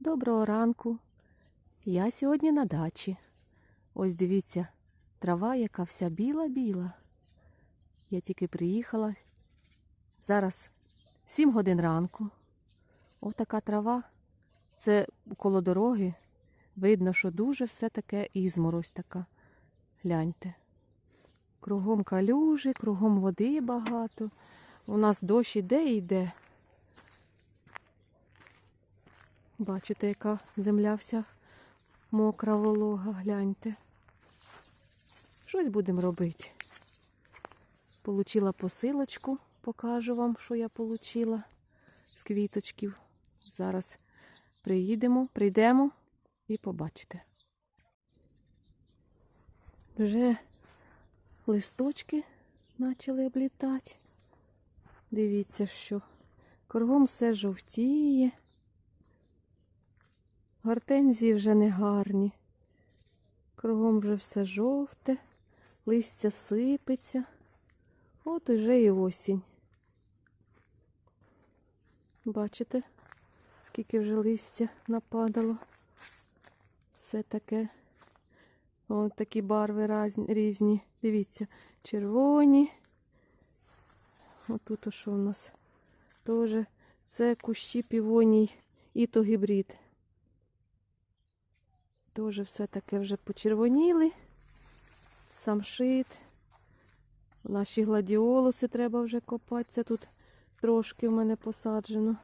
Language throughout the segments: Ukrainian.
Доброго ранку. Я сьогодні на дачі. Ось дивіться, трава, яка вся біла-біла. Я тільки приїхала. Зараз 7 годин ранку. Ось така трава. Це коло дороги. Видно, що дуже все таке ізморозь така. Гляньте. Кругом калюжі, кругом води багато. У нас дощ іде і йде. Бачите, яка земля вся мокра волога, гляньте. Щось будемо робити. Получила посилочку, покажу вам, що я получила з квіточків. Зараз приїдемо, прийдемо і побачите. Вже листочки почали облітати. Дивіться, що кругом все жовтіє. Гортензії вже не гарні. Кругом вже все жовте, листя сипеться. От уже і осінь. Бачите, скільки вже листя нападало. Все таке. Ось такі барви різні. Дивіться, червоні. Отут що у нас теж це кущі півоній і то гібрид. Теж все таке вже почервоніли. Самшит. Наші гладіолуси треба вже копати. Це тут трошки в мене посаджено.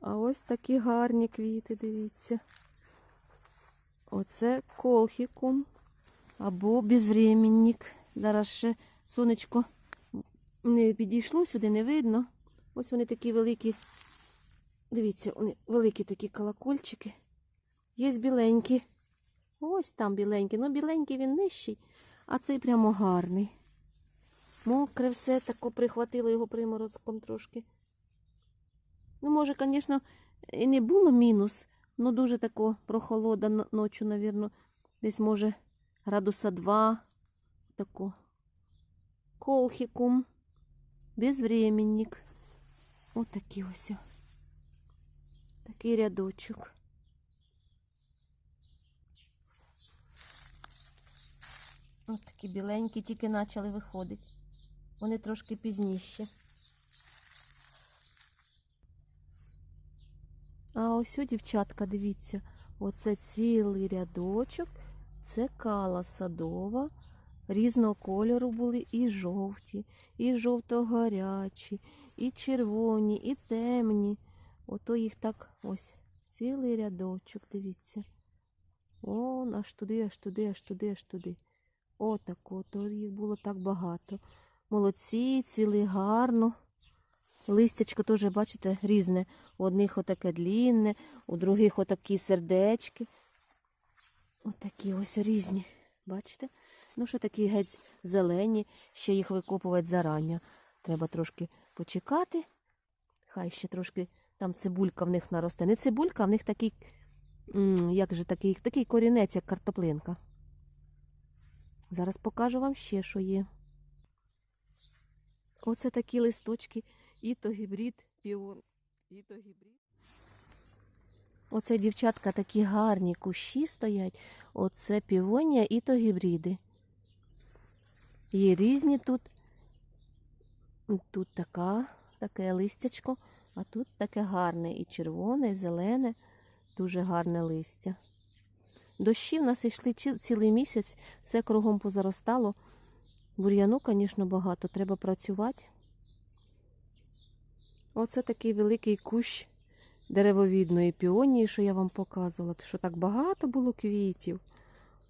А ось такі гарні квіти, дивіться. Оце колхікум або безвременник. Зараз ще сонечко не підійшло сюди, не видно. Ось вони такі великі. Дивіться, вони великі такі колокольчики. Є біленькі. Ось там біленький. Ну, біленький він нижчий, а цей прямо гарний. Мокре все тако прихватило його приморозком трошки. Ну, може, звісно, і не було мінус, ну дуже тако прохолода но- ночі, навірно. Десь, може, градуса 2. Тако. Колхікум. Безвременник. Отакий ось. Такий рядочок. Ось такі біленькі тільки почали виходити. Вони трошки пізніше. А ось, о, дівчатка, дивіться, оце цілий рядочок. Це кала садова. Різного кольору були і жовті, і жовто-гарячі, і червоні, і темні. Ото їх так ось цілий рядочок, дивіться. О, аж туди, аж туди, аж туди, аж туди. Отак, ото їх було так багато. Молодці, цвіли гарно. Листячко теж, бачите, різне. У одних отаке длінне, у других отакі сердечки. Отакі ось різні. Бачите? Ну, що такі геть зелені, ще їх викопувати зарання. Треба трошки почекати. Хай ще трошки там цибулька в них наросте. Не цибулька, а в них такий, як же такий, такий корінець, як картоплинка. Зараз покажу вам ще, що є. Оце такі листочки, і то гібрид, піон, і то гібрид. Оце, дівчатка, такі гарні кущі стоять. Оце півонія і то гібриди. Є різні тут. Тут така, таке листячко, а тут таке гарне і червоне, і зелене, дуже гарне листя. Дощі в нас йшли цілий місяць, все кругом позаростало. Бур'яну, звісно, багато, треба працювати. Оце такий великий кущ деревовідної піонії, що я вам показувала. Що так багато було квітів.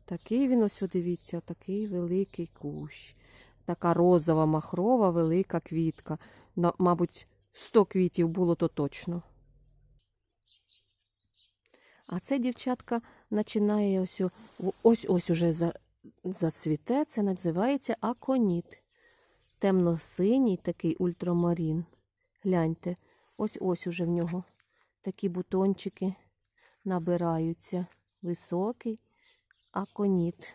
Такий він ось, дивіться, такий великий кущ. Така розова, махрова, велика квітка. Мабуть, 100 квітів було то точно. А це дівчатка починає ось ось ось уже за, зацвіте. Це називається аконіт. Темно-синій такий ультрамарін. Гляньте, ось ось уже в нього такі бутончики набираються. Високий аконіт.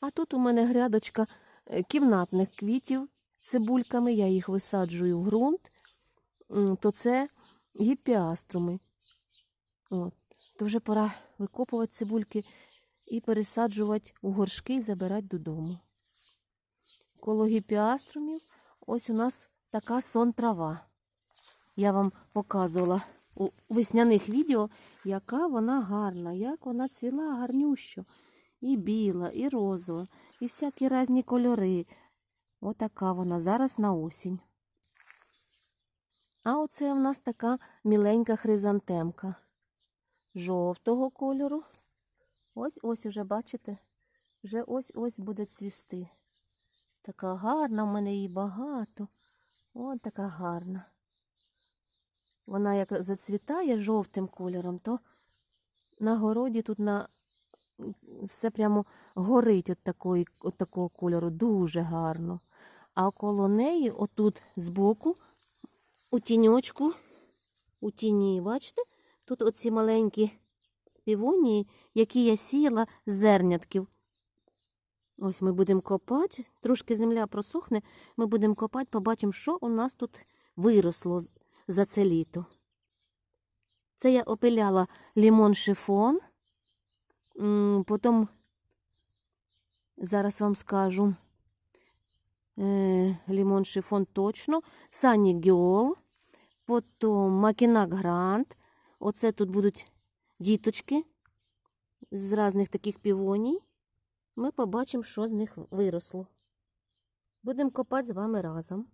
А тут у мене грядочка е, кімнатних квітів цибульками. Я їх висаджую в ґрунт. То це гіпіаструми. От. То вже пора викопувати цибульки і пересаджувати у горшки і забирати додому. Коло гіпіаструмів ось у нас така сон трава. Я вам показувала у весняних відео, яка вона гарна, як вона цвіла гарнющо. І біла, і розова, і всякі різні кольори. Отака вона зараз на осінь. А оце у нас така міленька хризантемка жовтого кольору. Ось ось уже, бачите, вже ось ось буде цвісти. Така гарна, в мене її багато. Ось така гарна. Вона як зацвітає жовтим кольором, то на городі тут на все прямо горить от, такої, от такого кольору, дуже гарно. А коло неї, отут збоку, у тіньочку, у тіні, бачите, тут оці маленькі півонії, які я сіяла з зернятків. Ось ми будемо копати, трошки земля просохне, ми будемо копати, побачимо, що у нас тут виросло за це літо. Це я опиляла лімон шифон. Потім зараз вам скажу е, лімон шифон точно, Сані Гьол, потім Макінак Грант. Оце тут будуть діточки з різних таких півоній. Ми побачимо, що з них виросло. Будемо копати з вами разом.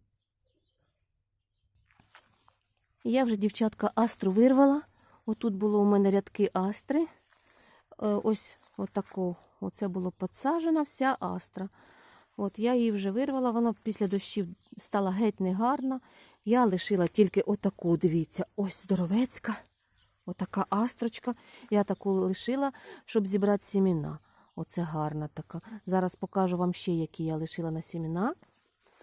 Я вже, дівчатка, астру вирвала. Отут було у мене рядки астри. Е, Ось отако. Оце було підсаджена вся астра. От я її вже вирвала, вона після дощів стала геть негарна. Я лишила тільки отаку, дивіться, ось здоровецька. Отака астрочка. Я таку лишила, щоб зібрати сіміна. Оце гарна така. Зараз покажу вам ще, які я лишила на сіміна.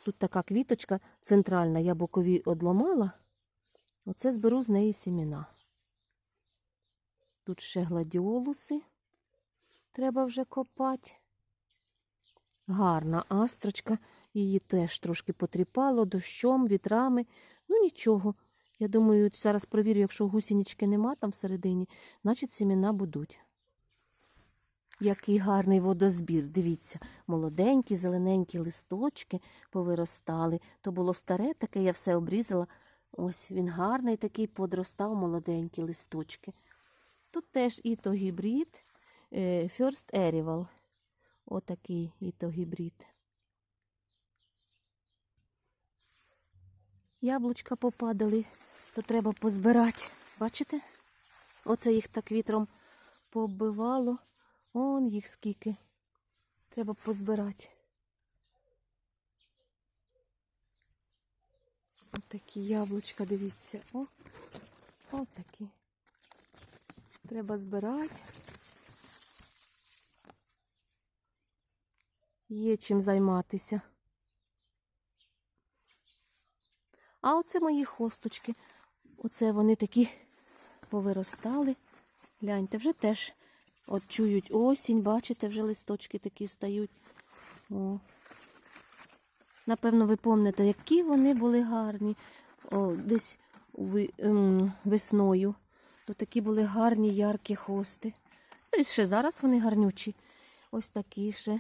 Тут така квіточка центральна, я бокові одламала. Оце зберу з неї сіміна. Тут ще гладіолуси. Треба вже копати. Гарна астрочка. Її теж трошки потріпало дощом, вітрами. Ну нічого. Я думаю, зараз провірю, якщо гусінічки нема там всередині, значить сіміна будуть. Який гарний водозбір. Дивіться, молоденькі, зелененькі листочки повиростали. То було старе, таке я все обрізала. Ось він гарний такий подростав молоденькі листочки. Тут теж і то гібрид е, First Erival. Отакий і то гібрид. Яблучка попадали, то треба позбирати. Бачите? Оце їх так вітром побивало. Он їх скільки. Треба позбирати. Ось такі яблучка, дивіться. О, ось такі. Треба збирати. Є чим займатися. А оце мої хосточки. Оце вони такі повиростали. Гляньте, вже теж от чують осінь, бачите, вже листочки такі стають. О. Напевно, ви пам'ятаєте, які вони були гарні О, десь ви- ем, весною. То такі були гарні, яркі хости. І ще зараз вони гарнючі. Ось такі ще.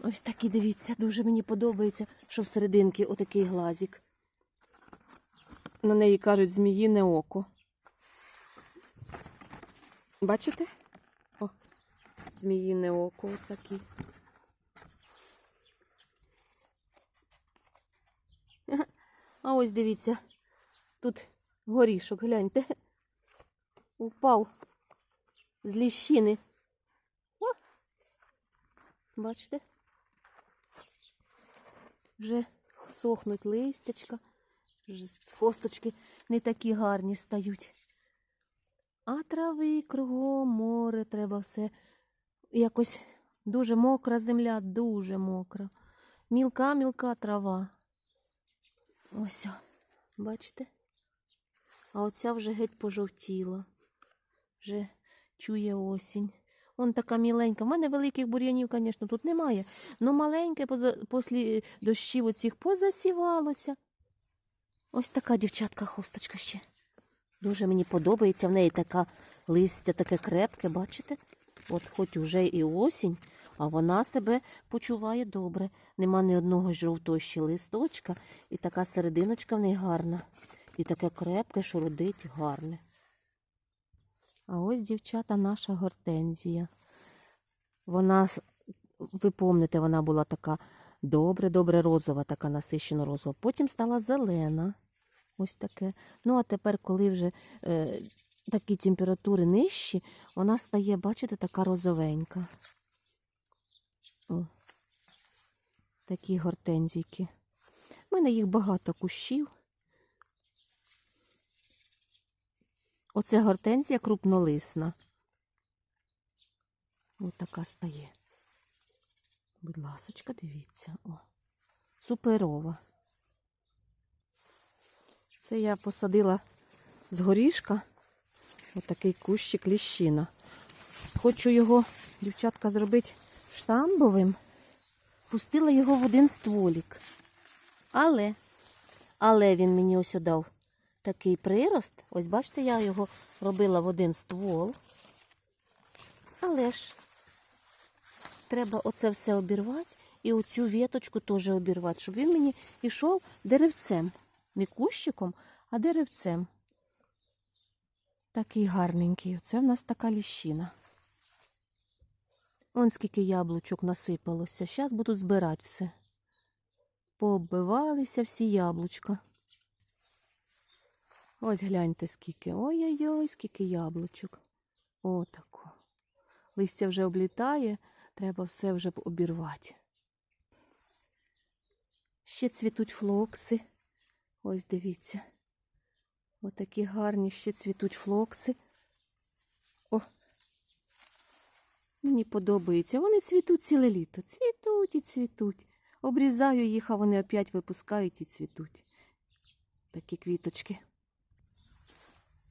Ось такі, дивіться, дуже мені подобається, що всерединки отакий глазик. На неї кажуть зміїне око. Бачите? О, зміїне око отакі. А ось дивіться, тут горішок, гляньте. Упав з ліщини. О! Бачите? Вже сохнуть листячка, хосточки не такі гарні стають. А трави кругом море треба все. Якось дуже мокра земля, дуже мокра. Мілка-мілка трава. Ось, бачите? А оця вже геть пожовтіла. Вже чує осінь. Он така міленька. У мене великих бур'янів, звісно, тут немає. Ну маленьке після дощів оцих позасівалося. Ось така дівчатка хусточка ще. Дуже мені подобається. В неї така Листя таке крепке, бачите? От хоч уже і осінь, а вона себе почуває добре. Нема ні одного жовтого ще листочка, і така серединочка в неї гарна. І таке крепке, що родить гарне. А ось, дівчата, наша гортензія. Вона, ви помните, вона була така добре-добре розова, така насищено розова. Потім стала зелена. Ось таке. Ну, а тепер, коли вже е, такі температури нижчі, вона стає, бачите, така розовенька. О, такі гортензійки. У мене їх багато кущів. Оце гортензія крупнолисна. Ось така стає. Будь ласочка, дивіться. О, суперова. Це я посадила з горішка отакий кущик ліщина. Хочу його, дівчатка, зробити штамбовим. Пустила його в один стволік. Але, але він мені ось дав такий прирост. Ось бачите, я його робила в один ствол. Але ж треба оце все обірвати і оцю віточку теж обірвати, щоб він мені йшов деревцем. Не кущиком, а деревцем. Такий гарненький. Оце в нас така ліщина. Вон скільки яблучок насипалося. Зараз буду збирати все. Пооббивалися всі яблучка. Ось гляньте скільки. Ой-ой-ой, скільки яблучок. Отако. Листя вже облітає, треба все вже обірвати. Ще цвітуть флокси. Ось дивіться. Отакі гарні ще цвітуть флокси. О! Мені подобається. Вони цвітуть ціле літо. Цвітуть і цвітуть. Обрізаю їх, а вони опять випускають і цвітуть. Такі квіточки.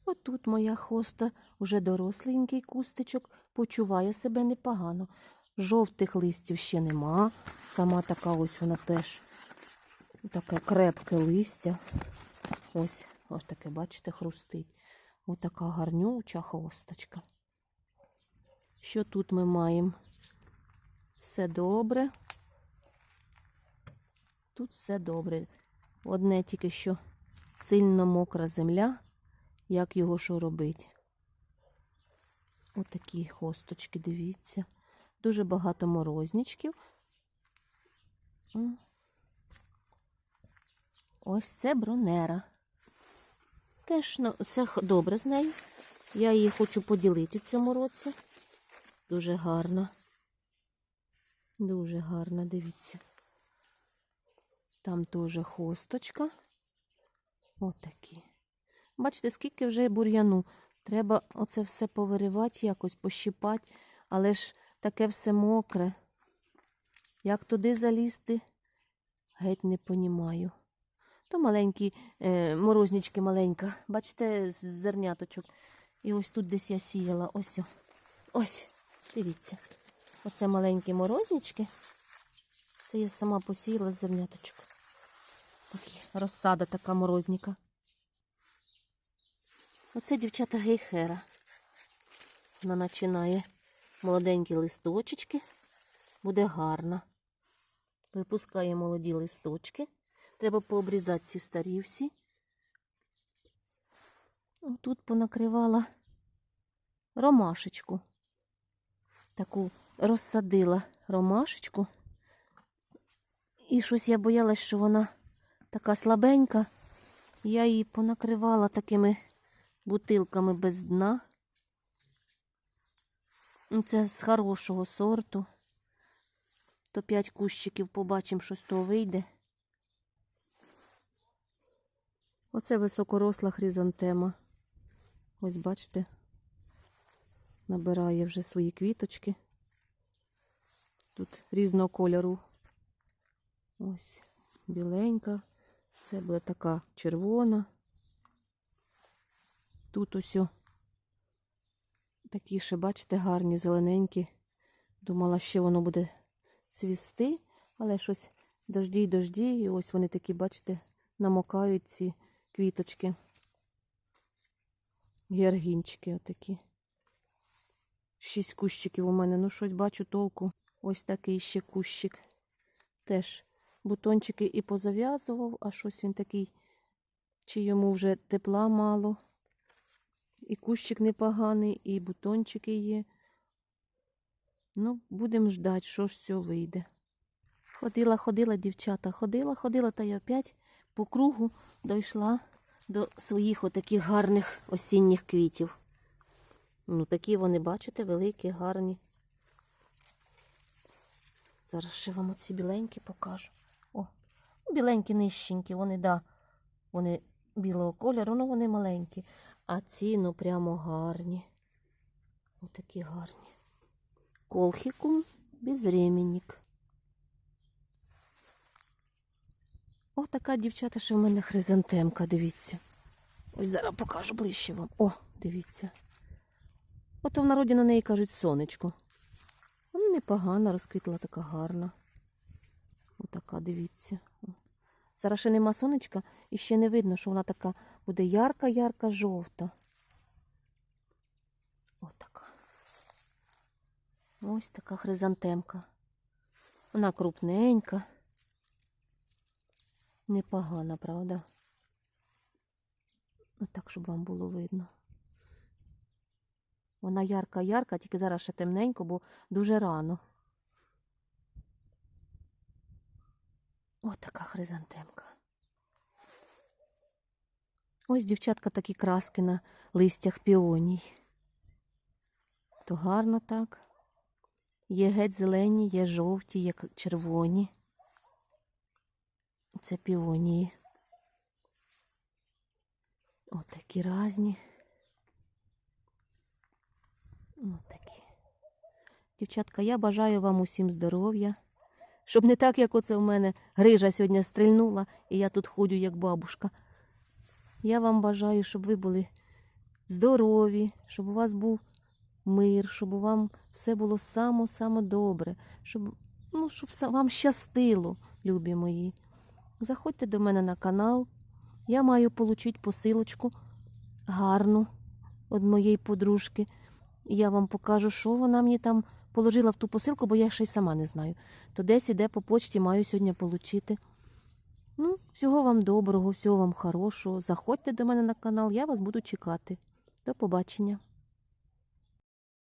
Отут моя хоста, уже доросленький кустичок, почуває себе непогано. Жовтих листів ще нема. Сама така ось вона теж таке крепке листя. Ось, ось таке, бачите, хрустить. Ось така гарнюча хосточка. Що тут ми маємо? Все добре. Тут все добре. Одне тільки що сильно мокра земля. Як його що робить? Отакі хосточки, дивіться. Дуже багато морозничків. Ось це бронера. Теж ну, все добре з нею. Я її хочу поділити в цьому році. Дуже гарна. Дуже гарна, дивіться. Там теж хосточка. Отакі. Бачите, скільки вже бур'яну. Треба оце все повиривати, якось пощипати, але ж таке все мокре. Як туди залізти, геть не понімаю. То маленькі е, морознички маленька. Бачите, з зерняточок. І ось тут десь я сіяла. Ось. Ось, дивіться. Оце маленькі морознички. Це я сама посіяла з зерняточок. Такі розсада така морозніка. Оце дівчата гейхера. Вона починає молоденькі листочечки. Буде гарна. Випускає молоді листочки. Треба пообрізати ці старі всі. Тут понакривала ромашечку. Таку розсадила ромашечку. І щось я боялась, що вона така слабенька. Я її понакривала такими бутилками без дна. Ну, Це з хорошого сорту. То п'ять кущиків побачимо, що з того вийде. Оце високоросла хризантема. Ось бачите, набирає вже свої квіточки. Тут різного кольору. Ось біленька. Це буде така червона. Тут ось такі ще, бачите, гарні, зелененькі. Думала, ще воно буде цвісти, але щось дожді й дожді. І ось вони такі, бачите, намокають ці квіточки. Георгінчики отакі. Шість кущиків у мене. Ну, щось бачу толку. Ось такий ще кущик. Теж бутончики і позав'язував, а щось він такий, чи йому вже тепла мало. І кущик непоганий, і бутончики є. Ну, будемо ждати, що ж цього вийде. Ходила, ходила, дівчата, ходила, ходила, та й опять по кругу дійшла до своїх отаких гарних осінніх квітів. Ну, такі вони, бачите, великі, гарні. Зараз ще вам оці біленькі покажу. О, ну, біленькі нижченькі, вони, да, вони білого кольору, ну вони маленькі. А ці, ну, прямо гарні. Отакі гарні. Колхікум безременник. О, така дівчата, що в мене хризантемка, дивіться. Ось зараз покажу ближче вам. О, дивіться. Ото в народі на неї кажуть сонечко. Вона непогана, розквітла така гарна. Отака, дивіться. Зараз ще нема сонечка і ще не видно, що вона така буде ярка-ярка жовта. Отака. Ось така хризантемка. Вона крупненька. Непогана, правда? Отак, щоб вам було видно. Вона ярка-ярка, тільки зараз ще темненько, бо дуже рано. Ось така хризантемка. Ось, дівчатка, такі краски на листях піоній. То гарно так. Є геть зелені, є жовті, є червоні. Це піонії. От такі разні. От такі. Дівчатка, я бажаю вам усім здоров'я. Щоб не так, як оце в мене грижа сьогодні стрільнула, і я тут ходю, як бабушка. Я вам бажаю, щоб ви були здорові, щоб у вас був мир, щоб у вам все було само-само добре, щоб, ну, щоб вам щастило, любі мої. Заходьте до мене на канал. Я маю отримати посилочку гарну від моєї подружки. Я вам покажу, що вона мені там положила в ту посилку, бо я ще й сама не знаю. То десь іде по почті, маю сьогодні отримати. Ну, всього вам доброго, всього вам хорошого. Заходьте до мене на канал, я вас буду чекати. До побачення.